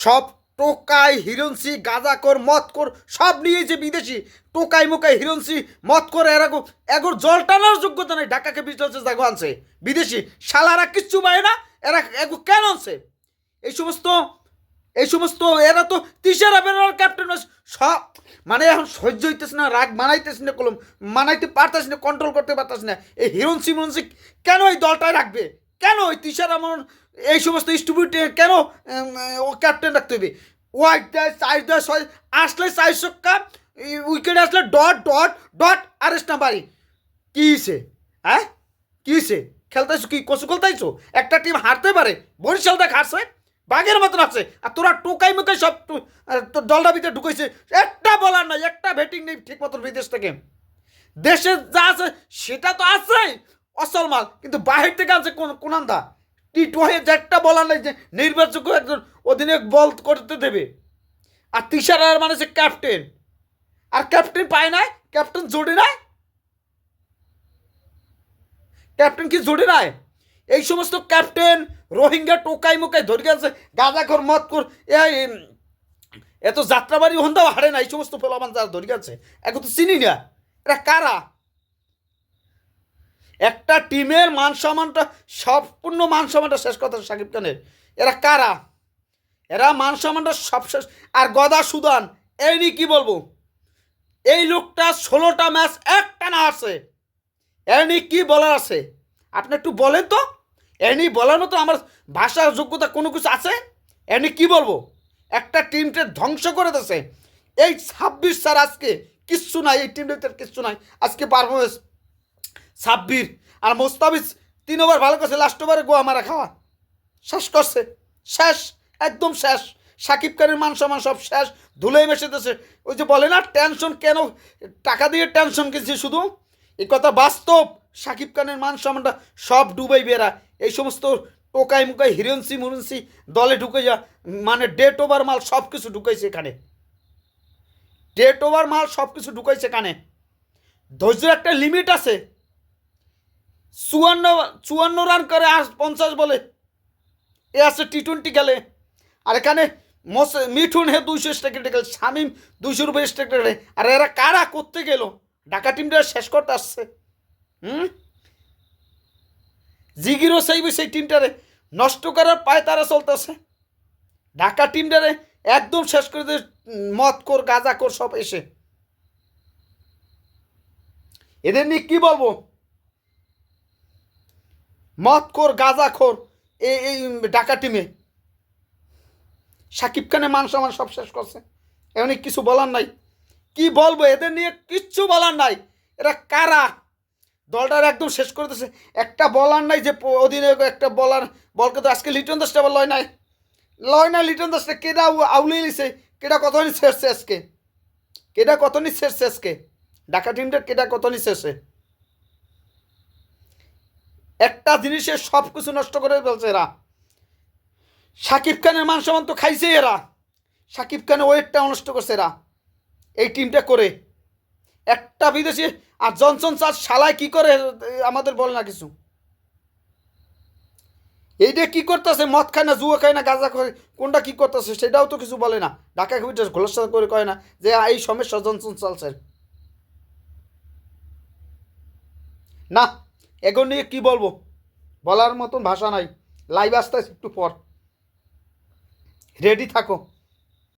সব টোকাই, হিরণসি, গাঁজাকর, মদকর, সব নিয়েছে বিদেশি টোকাই মোকাই, হিরণসি, মদকর এরকম এগোর জল টানার যোগ্যতা নেই। ঢাকাকে বিচলছে দেখো আনছে। বিদেশি শালারা কিচ্ছু পায় না, এরা এগো কেন আনছে? এই সমস্ত এই সমস্ত, এরা তো তিসারা বেরোর ক্যাপ্টেন সব মানে এখন সহ্য হইতেছে না, রাগ মানাইতেছে না, কলম মানাইতে পারতেছি না কন্ট্রোল করতে পারতেছি না। এই হিরণসি মনসি কেন এই দলটায় রাখবে? কেন ওই তিসারা মন এই সমস্ত স্টুপিড কেন ক্যাপ্টেন রাখতে হবে? ওয়াইট দেয় সাইজ দেয় ছয় আসলে সাইজ সক্কা উইকেট আসলে ডট ডট ডট আর এস নাম্বারি কী হয়েছে হ্যাঁ? কী হয়েছে খেলতেছো কি? কচু খেলতেছো একটা টিম হারতে পারে, বরিশাল দেখ হারছে, বাঘের মতন আছে আর তোরা টোকাই মুকাই সব তোর দলটা ভিতরে ঢুকেছে একটা বলার নাই, একটা ব্যাটিং নেই ঠিক মতন বিদেশ থেকে। দেশে যা আছে, সেটা তো আছে অসল মাল, কিন্তু বাহির থেকে আছে কোন কোনান্দা টি টোয়ে একটা বলার নাই যে নির্বাচক একজন অধিনায়ক বল করতে দেবে। আর তিসারার মানে সে ক্যাপ্টেন আর ক্যাপ্টেন পায় নাই ক্যাপ্টেন জোড়ে নাই। ক্যাপ্টেন কি জোড়ে নাই? এই সমস্ত ক্যাপ্টেন রোহিঙ্গা টোকাই মোকাই ধরে গেছে, গাঁজাখর মত কর এত যাত্রাবাড়ি হন্দাও হারে না এই সমস্ত ফলামান যারা ধরে গেছে, এখন তো চিনি না। এরা কারা? একটা টিমের মান সম্মানটা, সম্পূর্ণ মান সম্মানটা শেষ কথা সাকিব খানের। এরা কারা? এরা মান সম্মানটা সব শেষ আর গদা সুদান, এই নিয়ে কী বলব? এই লোকটা ষোলোটা ম্যাচ একটা না আছে। এর নিয়ে কী বলার আছে? আপনি একটু বলেন তো। এর নিয়ে বলার মতো আমার ভাষার যোগ্যতা কোনো কিছু আছে? এর নিয়ে কী বলব? একটা টিমটা ধ্বংস করে দিয়েছে। এই ছাব্বিশ স্যার আজকে কিচ্ছু নাই, এই টিমটার কিচ্ছু নাই। আজকে পারফরমেন্স সাব্বির আর মোস্তাফিজ তিন ওভার ভালো করছে লাস্ট ওভারে গোয়া মারা খাওয়া। শেষ করছে। শেষ, একদম শেষ। সাকিব খানের মান সম্মান সব শেষ। ধুলোয় মেশেতেছে ওই যে বলে না টেনশন কেন? টাকা দিয়ে টেনশন কিনছে শুধু? এই কথা বাস্তব। সাকিব খানের মান সম্মানটা সব ডুবাই বেরা এই সমস্ত টোকাই মুকাই হিরেন্সি মুরেন্সি দলে ঢুকে যা মানে ডেট ওভার মাল সব কিছু ঢুকাইছে এখানে। ডেট ওভার মাল সব কিছু ঢুকাইছে এখানে। ধৈর্যের একটা লিমিট আছে। চুয়ান্ন চুয়ান্ন রান করে আস পঞ্চাশ বলে। এ আছে টি টোয়েন্টি গেলে। আর এখানে মোস, মিঠুন হে দুইশো স্ট্রাইকে গেল, শামিম দুইশো উপরে স্ট্রাইকে গেলে। আর এরা কারা করতে গেল ঢাকা টিমটা শেষ করতে আসছে। হুম? জিগিরও সেই সেই টিমটারে নষ্ট করার পায়ে তারা চলতেছে। ঢাকা টিমটারে একদম শেষ করে দিয়ে মদ কর, গাঁজা কর, সব এসে। এদের নিয়ে কী বলব? মদ খোর, গাঁজা খোর, এই এই ডাকা টিমে সাকিব খানে মান সম্মান সব শেষ করছে। এমনি কিছু বলার নাই। কি বলব, এদের নিয়ে কিচ্ছু বলার নাই। এরা কারা? দলটার একদম শেষ করে দিয়েছে একটা বলার নাই যে অধিনায়ক, একটা বলার, বলকে তো আজকে লিটন দাসটা আবার লয় নাই। লয় না লিটন দাসটা, কেডা আউলিয়ে নিছে? কেডা কত নি শেষছে আজকে? কেডা কত নি শেষছে আজকে? ঢাকা টিমটা কেডা কত নি শেষে একটা জিনিসের সব কিছু নষ্ট করে ফেলছে এরা। সাকিব খানের মান সম্মান তো খাইছে এরা। সাকিব খানের ওয়েটটা নষ্ট করছে এরা। এই টিমটা করে। একটা বিদেশি আর জনসন চার্জ শালায় কি করে, আমাদের বলে না কিছু। এইটা কি করতেছে? মদ খায় না, জুয়া খায় না, গাঁজা খায়। কোনটা কি করতেছে? সেটাও তো কিছু বলে না। ঢাকা কবিটা খোলসা করে কয় না যে এই সমস্যা জনসন চালছে না এগুলো নিয়ে কি বলব? বলার মতন ভাষা নাই। লাইভ আসতে একটু পর। রেডি থাকো।